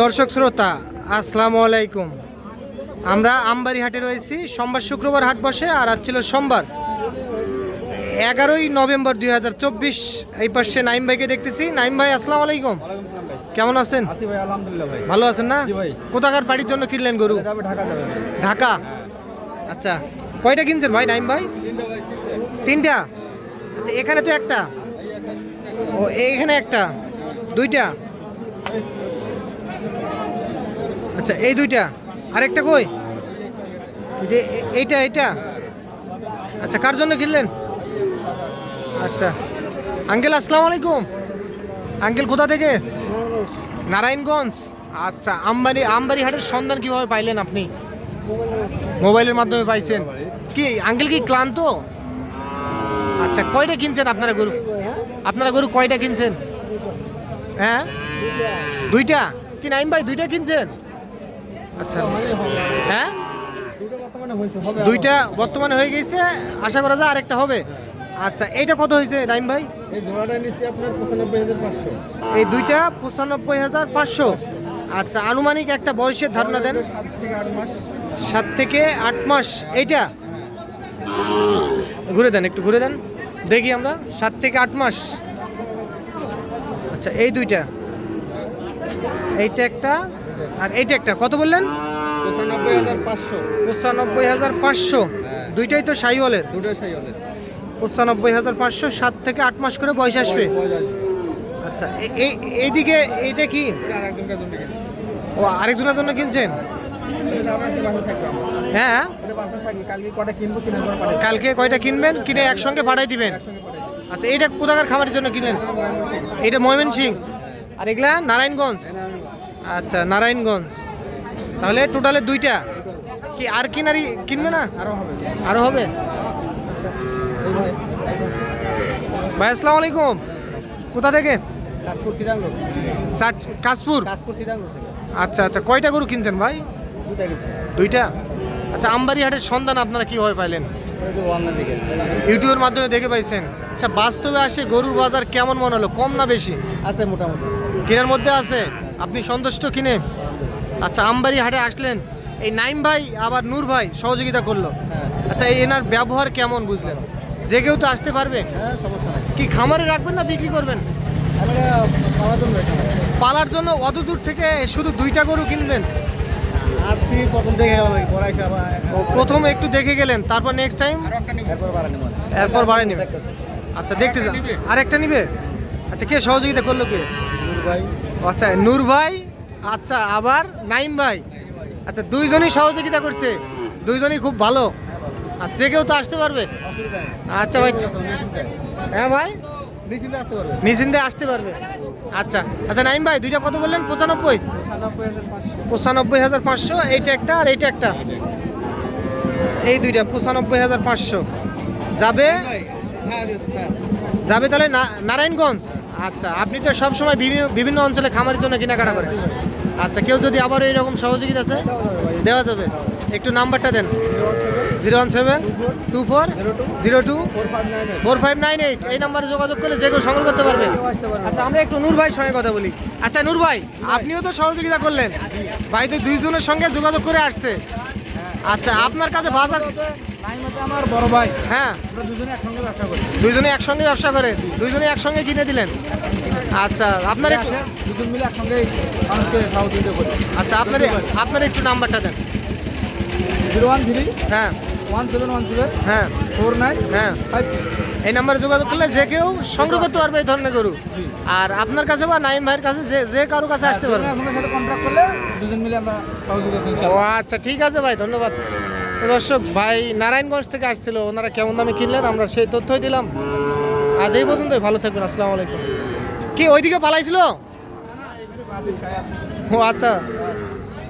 দর্শক শ্রোতা আসসালামু আলাইকুম। আমরা আমবাড়ি হাটে রয়েছি সোমবার শুক্রবার হাট বসে আর আজ ছিল সোমবার। এগারোই নভেম্বর দুই হাজার চব্বিশ এই পাশে নাইম ভাইকে দেখতেছি। নাইম ভাই আসসালামু আলাইকুম। কেমন আছেন? ভালো আছেন না? কোথাকার বাড়ির জন্য কিনলেন গরু? ঢাকা ঢাকা? আচ্ছা কয়টা কিনছেন ভাই নাইম ভাই? তিনটা? আচ্ছা এখানে তো একটা। ও এইখানে একটা। দুইটা? আচ্ছা এই দুইটা। আরেকটা কই? যে এইটা এইটা। আচ্ছা কার জন্য কিনলেন? আচ্ছা। আঙ্কেল, আসসালামু আলাইকুম। আঙ্কেল, কোথা থেকে? নারায়ণগঞ্জ। আচ্ছা আমবাড়ি আমবাড়ি হাটের সন্ধান কীভাবে পাইলেন আপনি? মোবাইলের মাধ্যমে পাইছেন। কি, আঙ্কেল কি ক্লান্ত? আচ্ছা কয়টা কিনছেন আপনারা গরু? আপনারা গরু কয়টা কিনছেন? হ্যাঁ? দুইটা। কি নাইম ভাই, দুইটা কিনছেন? আচ্ছা। হ্যাঁ? দুইটা বর্তমানে হয়ে গেছে আশা করা যায় আরেকটা হবে। আচ্ছা এইটা কত হয়েছে নাইম ভাই? এই জোড়াটা নিচ্ছি আপনার পঁচানব্বই হাজার পাঁচশো। এই দুইটা পঁচানব্বই হাজার পাঁচশো। আচ্ছা আনুমানিক একটা বয়সের ধারণা দেন। সাত থেকে আট মাস। সাত থেকে আট মাস এইটা? ঘুরে দেন একটু ঘুরে দেন। দেখি আমরা সাত থেকে আট মাস। আচ্ছা এই দুইটা। এইটা একটা আর এইটা একটা কত বললেন? পঁচানব্বই হাজার পাঁচশো। পঁচানব্বই হাজার পাঁচশো। হ্যাঁ। দুইটাই তো সাইওয়ালের। সাই হলে পঁচানব্বই হাজার পাঁচশো সাত থেকে আট মাস করে বয়স আসবে। আচ্ছা এই এইদিকে এইটা কি? ও আরেকজনের জন্য কিনছেন? হ্যাঁ। কালকে কয়টা কিনবেন? কিনে একসঙ্গে পাঠাই দিবেন। আচ্ছা এটা কোথাকার খাবারের জন্য কিনলেন? এটা ময়মন সিং আর এগুলা নারায়ণগঞ্জ। আচ্ছা নারায়ণগঞ্জ। তাহলে টোটালে দুইটা? কি আর কিনারি কিনবে না? আরও হবে। আরও হবে এই ভাই আসসালামু আলাইকুম। কোথা থেকে? কাশপুর আচ্ছা আচ্ছা কয়টা গরু কিনছেন ভাই? দুইটা আচ্ছা আমবাড়ি হাটের সন্ধান আপনারা কীভাবে পাইলেন? ইউটিউবের মাধ্যমে দেখে পাইছেন। আচ্ছা বাস্তবে আসে গরুর বাজার কেমন মনে হলো? কম না বেশি? আছে মোটামুটি। কেনার মধ্যে আছে? আপনি সন্তুষ্ট কিনে আচ্ছা আমবাড়ি হাটে আসলেন। এই নাইম ভাই আবার নূর ভাই সহযোগিতা করল। আচ্ছা এই এনার ব্যবহার কেমন বুঝলেন? যে কেউ তো আসতে পারবে। হ্যাঁ কি খামারে রাখবেন না বিক্রি করবেন? পালার জন্য অত দূর থেকে শুধু দুইটা গরু কিনবেন প্রথম একটু দেখে গেলেন তারপর নেক্সট টাইম এরপর বাড়াই নেবেন আচ্ছা দেখতে যান। আরেকটা নিবে? আচ্ছা কে সহযোগিতা করল কে? ভাই। আচ্ছা নূর ভাই আচ্ছা আবার নাইম ভাই। আচ্ছা দুইজনই সহযোগিতা করছে। দুইজনই খুব ভালো। আচ্ছা যে কেউ তো আসতে পারবে। আচ্ছা ভাই হ্যাঁ ভাই? নিশ্চিন্তে আসতে পারবে। আচ্ছা আচ্ছা নাইম ভাই দুইটা কত বললেন? পঁচানব্বই? পঁচানব্বই হাজার পাঁচশো। এইটা একটা আর এইটা একটা। আচ্ছা, এই দুইটা পঁচানব্বই হাজার পাঁচশো। যাবে? যাবে তাহলে নারায়ণগঞ্জ? আচ্ছা আপনি তো সব সময় বিভিন্ন বিভিন্ন অঞ্চলে খামারের জন্য কেনাকাটা করেন। আচ্ছা কেউ যদি আবার এইরকম সহযোগিতা আছে? দেওয়া যাবে। একটু নাম্বারটা দেন। Zero one seven, two four, zero two, four five nine eight. এই নাম্বারে যোগাযোগ করলে যে কেউ সংগ্রহ করতে পারবে। আচ্ছা আমরা একটু নূর ভাইয়ের সঙ্গে কথা বলি। আচ্ছা নূর ভাই, আপনিও তো সহযোগিতা করলেন। ভাই তো দুইজনের সঙ্গে যোগাযোগ করে আসছে। আচ্ছা আপনার কাছে বাজার আমার বড় ভাই হ্যাঁ। দুজনে একসঙ্গে ব্যবসা করি। দুইজনে একসঙ্গে ব্যবসা করে দুইজনে একসঙ্গে কিনে দিলেন? আচ্ছা আপনার একটু দুজন মিলে একসঙ্গে মানুষকে সহযোগিতা করি। আচ্ছা আপনার আপনার একটু নাম্বারটা দেন। জিরো ওয়ান থ্রি হ্যাঁ। ওয়ান সেভেন ওয়ান সেভেন হ্যাঁ। ফোর নাইন হ্যাঁ। এই নাম্বারে যোগাযোগ করলে যে কেউ সংগ্রহ করতে পারবে এই ধরনের গরু। আর আপনার কাছে বা নাইম ভাইয়ের কাছে যে যে কারোর কাছে আসতে পারবে। আপনার সাথে কন্ট্রাক্ট করলে দুজন মিলে আমরা সহযোগিতা ও আচ্ছা ঠিক আছে ভাই ধন্যবাদ। দর্শক ভাই নারায়ণগঞ্জ থেকে আসছিল ওনারা কেমন দামে কিনলেন আমরা সেই তথ্যই দিলাম। আজ এই পর্যন্তই ভালো থাকবেন আসসালামু আলাইকুম। কি ওইদিকে পালাইছিল? ও আচ্ছা।